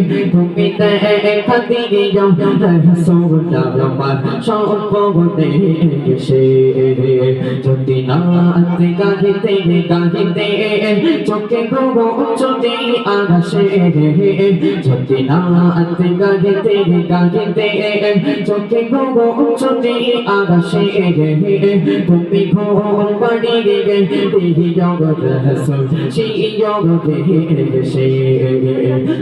দেখা দিও রসুল আমার সম্পদে সে যদি নাত গাহিতে গাহিতে চোখে ঘুঘু চোখে আকাশে যদি নাত গাহিতে গাহিতে চোখে ঘুঘু চোখে আকাশে তুমি ঘুম বাড়ি রসুল সেই জগতে সে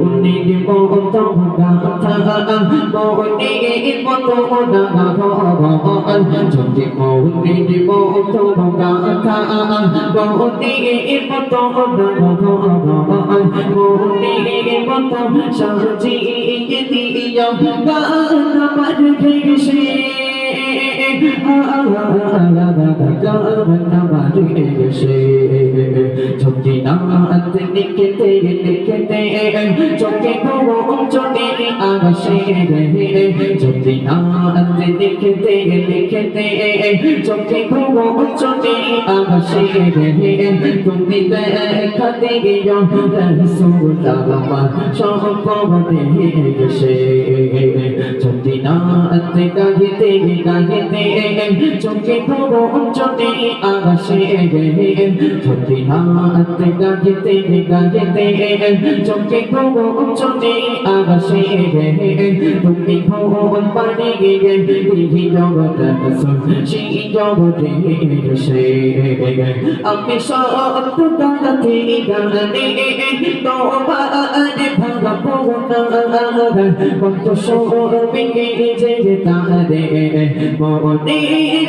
যদি মনে মত গাথা মনে মত না ভগবান যদি মনে মত গাথা মনে মত না ভগবান মনে মত সাজিয়ে দিও গান আমার ভেসে চোখে নাত লিখতে লিখতে চোখে নাত গাহিতে গাহিতে চোখে ঘুম চোটে আকাশে রে যদি নাত গাহিতে গাহিতে, চোখে ঘুম চোটে আকাশে রে তুমি ঘুম পানি গে দিহি জগৎ সেই জগতে সে আমি সত্য গাথি গানে, তোমার ভাগবো না, কত শ্রমিকে যে তারে মনে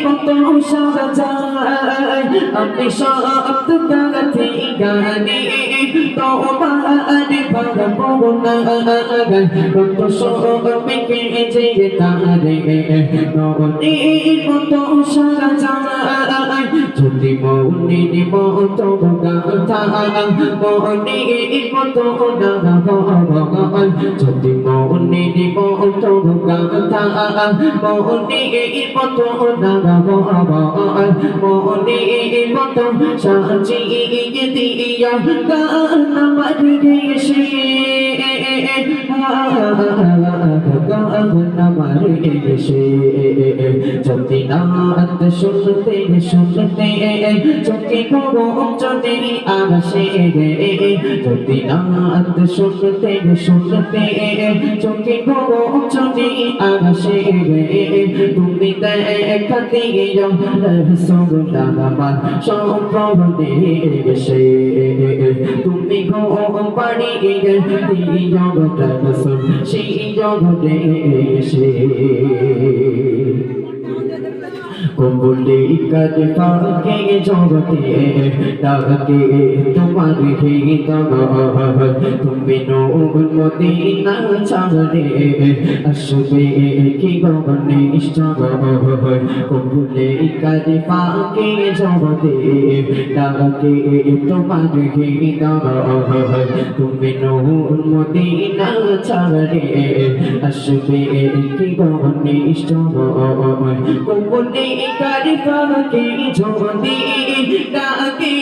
কত সাজায় আমি সত্য গাথি গানে তোমার ভাগবো না কত শ্রমিকে যে তারে। মনে কত সাজায় যদি মনে মত গাথা মনে মত যদি মনে মত গাথা মনে মত না ভগবান। মনে মত সাজিয়ে দিও গান আমার দেশে নাত শুনতে শুনতে চলে আকাশে রে যদি নাত শুনতে শুনতে ঘুম চলে আকাশে রে তুমি দেখা দিও রসুল আমার সম্পদে সে তুমি ঘুম পাড়ি দিও রসুল সেই জগতে সে কবুলে কাজ ফাঁকে জগতে, ডাকে তোমার হে তুমি নূর মদিনা ছাড়ে আসবে কি গগনে কবুলে কাজ ফাঁকে জগতে, ডাকে তোমার হে তুমি নূর মদিনা ছাড়ে আসবে কি গগনে কবুলে কারি ফাঁকে ঝোঁদি ডাকে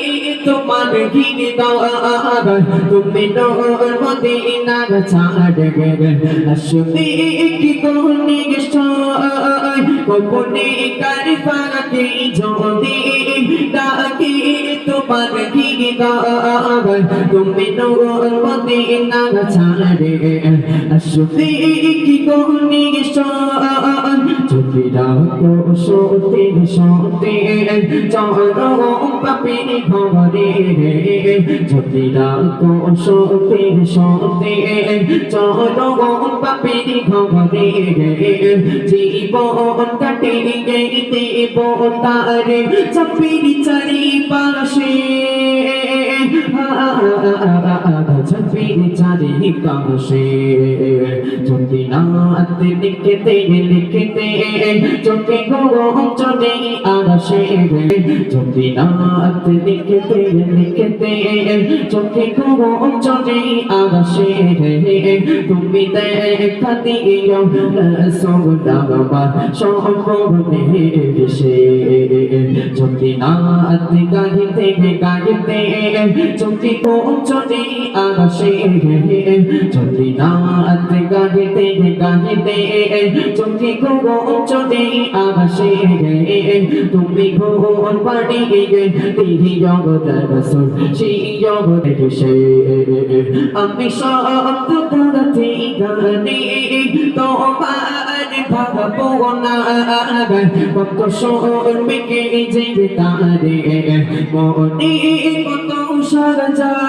তোমার ঘিরে দাওয়ার। তুমি নোর মদিনার ছাড় গে আসবে কি কোনি কোনে কারি ফাঁকে ঝোঁদি ডাকে দাওয়ার তুমি নোর মদিনার ছাড় শুনে কি গনি শান যদি রাখো সতে সতে চলো পাপি ঘরে যদি রাখো সতে সতে চলো পাপি ঘরে জীবন কাটে গেতে তারে চাপিরি চারি পাশে চাপিরি চারি পাশে যদি নাতে লিখতে লিখতে চোখে গো চলে আসে, যদি নাতে লিখতে লিখতে চোখে গো চলে আসে, তুমি দেখা দিও সৌদাবার সম্পর্কে সে যদি নাতে গাইতে গাইতে চোখে গো চলে আসে, যদি নাতে গাইতে গাইতে চোখে গো চলে তুমি ঘোর পাড়ি তিহি জগৎ রসুল সেই জগৎ সে আমি সব করতে গানে তোমার ভাববো না কত শর্মিকে যে তারে, মনে কত সাজা।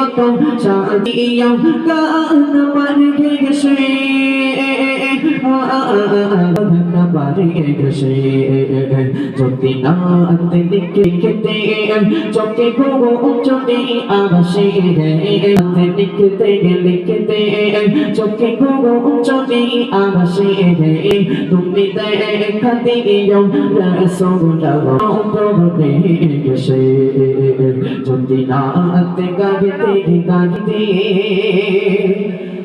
মতো শান্তিয়া গান মার গেছে যদি না লিখে লিখতে চোখে গো চোখে আসে লিখতে লিখতে চোখে গো চোখে আসে তুমি দেখা দিও রসগোল্লা প্রভুতে গেছে না গাইতে গাইতে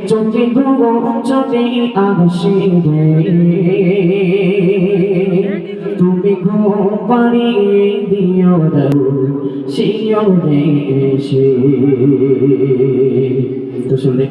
চোখে গো চোখে আসে তুমি ঘুম পাড়িয়ে দিও শিওরে এসে তো শুনলে?